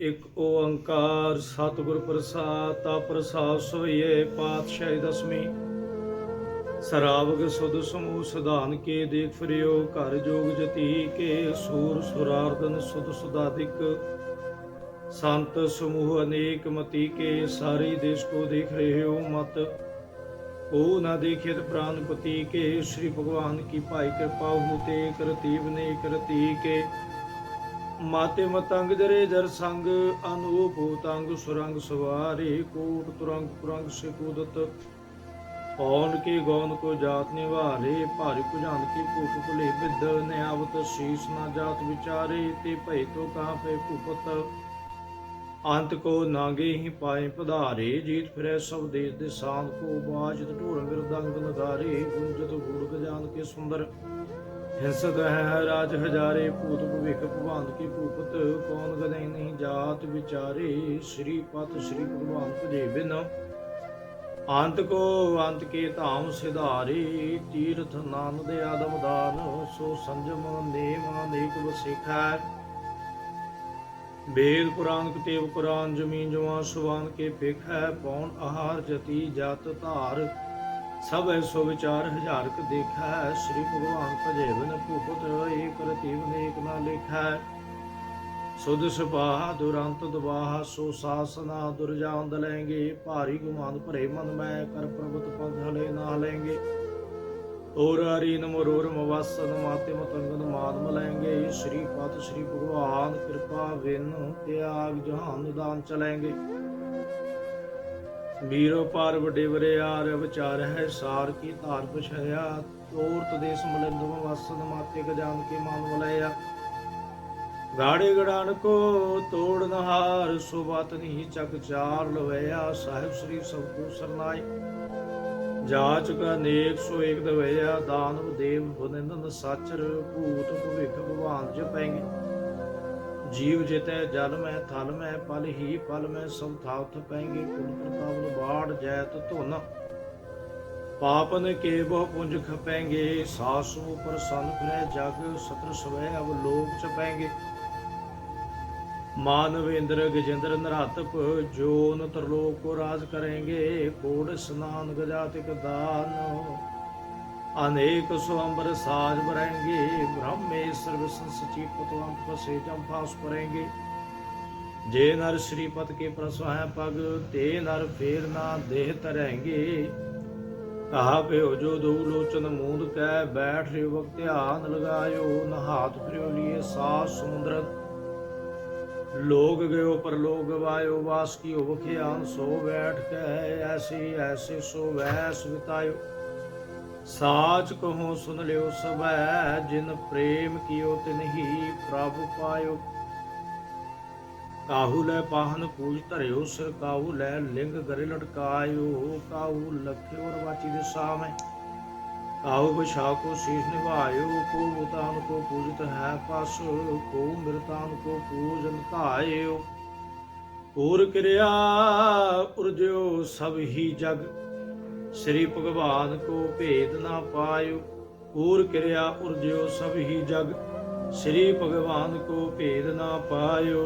ਇਕ ਓੰਕਾਰ ਸਤਿਗੁਰ ਪ੍ਰਸਾਦ, ਤਾ ਪ੍ਰਸਾਦ ਸੋਈਏ ਪਾਤਸ਼ਾਹੀ ਦਸਵੀਂ। ਸਰਾਵਗ ਸੁਧ ਸਮੂਹ ਸਧਾਨ ਕੇ ਦੇਖ ਫਰਿਓ, ਘਰ ਜੋਗ ਜਤੀ ਕੇ ਸੂਰ ਸੁਰਾਰਦਨ ਸੁਧ ਸੁਦਾਦਿਕ ਸੰਤ ਸਮੂਹ ਅਨੇਕ ਮਤੀ ਕੇ, ਸਾਰੇ ਦੇਸ਼ ਕੋ ਦੇਖ ਰਹੇ ਹੋ ਮਤ। ਉਹ ਨਾ ਦੇਖਿਤ ਪ੍ਰਾਨਪਤੀ ਕੇ, ਸ੍ਰੀ ਭਗਵਾਨ ਕੀ ਭਾਈ ਕਿਰਪਾ ਹੋਤੇ ਕਰਤੀ ਬਨੇ ਕਰਤੀ ਕੇ। ਮਾਤੇ ਮਤੰਗ ਜਰੇ ਜਰ ਸੰਗ ਅਨੂਪ ਤੰਗ ਸੁਰੰਗ ਸਵਾਰੇ, ਕੋਟ ਤੁਰੰਗ ਪੁਰੰਗ ਸੇ ਕੂਦਤ ਕੇ ਗੌਨ ਕੋ ਜਾਤ ਨਿਵਾਰੇ, ਭਾਰੀ ਭੁਜਾਨ ਕੀ ਭੂਪ ਭੁਲੇ ਬਿਦ। ਨਿਆਵਤ ਸੀਸ ਨਾ ਜਾਤ ਵਿਚਾਰੇ, ਤੇ ਭਈ ਤੋ ਕਾਪੇ ਭੂਪਤ। ਅੰਤ ਕੋ ਨਾਗੇ ਹੀ ਪਾਏ ਪਧਾਰੇ, ਜੀਤ ਫਿਰੈ ਸਭ ਦੇਸ ਦੇ ਸਾਂਦ ਕੋ ਬਾਜਤ ਢੋਲ ਮਿਰਦੰਗ ਨਗਾਰੇ ਗੁੰਜਤ ਗੂੜ ਗਜਾਨ ਕੇ ਸੁੰਦਰ। ਹਿੰਸਤ ਹੈ ਰਾਜ ਹਜ਼ਾਰੇ ਭੂਤ ਭਵਿਖ ਭਵਾਨ ਕੀ ਭੂਪਤ, ਕੌਣ ਗਦੇ ਨਹੀਂ ਜਾਤ ਵਿਚਾਰੇ? ਸ੍ਰੀ ਪਤ ਸ੍ਰੀ ਭਗਵਾਨ ਭਜੇ ਬਿਨ ਅੰਤ ਕੋ ਅੰਤ ਕੇ ਧਾਮ ਸਿਧਾਰੇ, ਤੀਰਥ ਨਾਮ ਦੇ ਆਦਮ ਦਾਨ, ਸੋ ਸੰਜਮ ਨੇਮ ਅਨੇਕ ਵਸਿਖਾ। ਵੇਦ ਪੁਰਾਨ ਕਤੇਵ ਕੁਰਾਨ ਜਮੀਨ ਜਵਾਨ ਸੁਵਾਨ ਕੇ ਭਿਖ ਹੈ ਪੌਣ ਆਹਾਰ ਜਤੀ ਜਤ ਧਾਰ। ਸਭ ਐਸੋ ਵਿਚਾਰ ਹਜ਼ਾਰਕ ਦੇਖੈ, ਸ੍ਰੀ ਭਗਵਾਨ ਭਜੇ ਬਿਨ ਭੂਪਤ, ਏਕ ਰਤੀਵ ਨੇਕ ਨਾ ਲਿਖੈ। ਸੁਧ ਸੁਭਾਹ ਦੁਰੰਤ ਦਵਾਹ ਸੋ ਸਾਸਨਾ ਦੁਰਜਾਨ ਦਲੈਂਗੇ। ਭਾਰੀ ਗੁਮਾਨ ਭਰੇ ਮਨ ਮੈਂ, ਕਰ ਪ੍ਰਭਤ ਪਦ ਹਲੇ ਨਾ ਲੈਂਗੇ ਔਰ ਹਰੀ ਨਮਰੋਰ ਮਵਸਨ ਮਾਤੇ ਮਤੰਗਨ ਮਾਦ ਮਲੈਂਗੇ। ਸ਼੍ਰੀ ਪਤ ਸ਼੍ਰੀ ਭਗਵਾਨ, ਕਿਰਪਾ ਵਿਨ ਤਿਆਗ ਜਹਾਨ ਦਾਨ ਚਲੈਂਗੇ। ਵੀਰੋ ਪਾਰ ਵੱਡੇ ਵਰਿਆਰ ਵਿਚਾਰ ਹੈ, ਸਾਰ ਕੀ ਧਾਰ ਪਛਾਇਆ ਤੋਰਤ ਦੇਸ ਮਲਿੰਦ ਵਸਨ ਮਾਤੇ ਗਜਾਨ ਕੇ ਮਾਨ ਮਲਇਆ ਗਾੜੇ ਗੜਾਨ ਕੋ ਤੋੜ ਨਹਾਰ, ਸੋ ਬਾਤ ਨਹੀਂ ਚੱਕ ਚਾਰ ਲਵਿਆ ਸਾਹਿਬ ਸ੍ਰੀ ਸਭ ਕੋ ਸਰਨਾਈ, ਜਾਚ ਕਾ ਨੇਕ ਸੋ ਏਕ ਦਵਿਆ ਦਾਨਵ ਦੇਵ ਬਨੰਦਨ ਸਾਚਰ, ਭੂਤ ਭਵਿਖ ਭਗਵਾਨ ਜਪੈਂਗੇ। ਜੀਵ ਜਿਤੈ ਜਲ ਮੈਂ ਥਲ ਮੈਂ ਪਲ ਹੀ ਪਲ ਮੈਂ ਸਭ ਥਾਵ ਥਪੈਂਗੇ ਕੁਲ ਪ੍ਰਤਾਪ ਬਾੜ ਜੈਤ ਧੁਨ। ਪਾਪਨ ਕੇ ਬਹੁ ਪੁੰਜ ਖਪੈਂਗੇ ਸਾਸੂ ਪ੍ਰਸੰਨ ਫਿਰੈ ਜਗ ਸਤਰ ਸਵੈ ਅਬ ਲੋਕ ਚਪੈਂਗੇ ਮਾਨਵੇਂਦਰ ਗਜੇਂਦਰ ਨਰਾਤਪ, ਜੋਨ ਤਰਲੋਕ ਕੋ ਰਾਜ ਕरेंगे ਕੋੜ ਸਨਾਨ ਗਜਾਤਿਕ ਦਾਨ। ਅਨੇਕ ਸੁਅੰਬਰ ਸਾਜ ਬਰੰਗੇ ਬ੍ਰਹਮੇ ਸਰਬ ਸੰਸਚੀ ਪਤਵੰਤ ਪਸੇ ਜੰਫਾਸ ਪਰੇਂਗੇ ਜੇ ਨਰ ਸ਼੍ਰੀਪਤ ਕੇ ਪ੍ਰਸਵਾਹ ਪਗ, ਤੇ ਨਰ ਫੇਰ ਨਾ ਦੇਹ ਤਰੇਂਗੇ। ਕਹਾ ਪਿਓ ਜੋ ਦੋ ਲੋਚਨ ਮੂੰਦ ਕੈ, ਬੈਠ ਰਿ ਵਕ ਧਿਆਨ ਲਗਾਇਓ, ਨਹਾਤ ਫਿਰਿਓ ਲੀਏ ਸਾਸ ਸਮੁੰਦਰ। ਲੋਗ ਗਇਓ ਪਰ ਲੋਗ ਵਾਸ ਕੀ ਵਖਿਆਨ ਸੋ ਬੈਠ ਕੇ, ਐਸੀ ਐਸੀ ਸੋ ਵੈਸ ਵਿਤਾਇਓ। ਸਾਚ ਕਹੋ ਸੁਨ ਲਿਓ ਸਭੈ, ਜਿਨ ਪ੍ਰੇਮ ਕੀਓ ਤਿਨਹੀ ਪ੍ਰਭ ਪਾਇਓ। ਕਾਹੂ ਲੈ ਪਾਹਨ ਪੂਜ ਧਰਿਓ ਸਿਰ, ਕਾਹੂ ਲੈ ਲਿੰਗ ਗਰੇ ਲਟਕਾਇਓ, ਕਾਹੂ ਲਖਿਓ ਰਵਾਚੀ ਦੇ ਸਾਮੈ ਕਾਹੂ ਬਿਛਾ ਕੋ ਸੀਸ ਨਿਭਾਇਓ, ਕੋ ਮੁਤਾਨ ਕੋ ਪੂਜਿਤ ਹੈ ਪਸ, ਕੋ ਮਿਰਤਾਨ ਕੋ ਪੂਜਨ ਧਾਇਓ। ਪੂਰ ਕਿਰਿਆ ਉਰਜਿਓ ਸਭ ਹੀ ਜਗ ਸ੍ਰੀ ਭਗਵਾਨ ਕੋ ਭੇਦ ਨਾ ਪਾਇਓ ਪੂਰ ਕਿਰਿਆ ਉਰਜਿਓ ਸਭ ਹੀ ਜਗ। ਸ੍ਰੀ ਭਗਵਾਨ ਕੋ ਭੇਦ ਨਾ ਪਾਇਓ।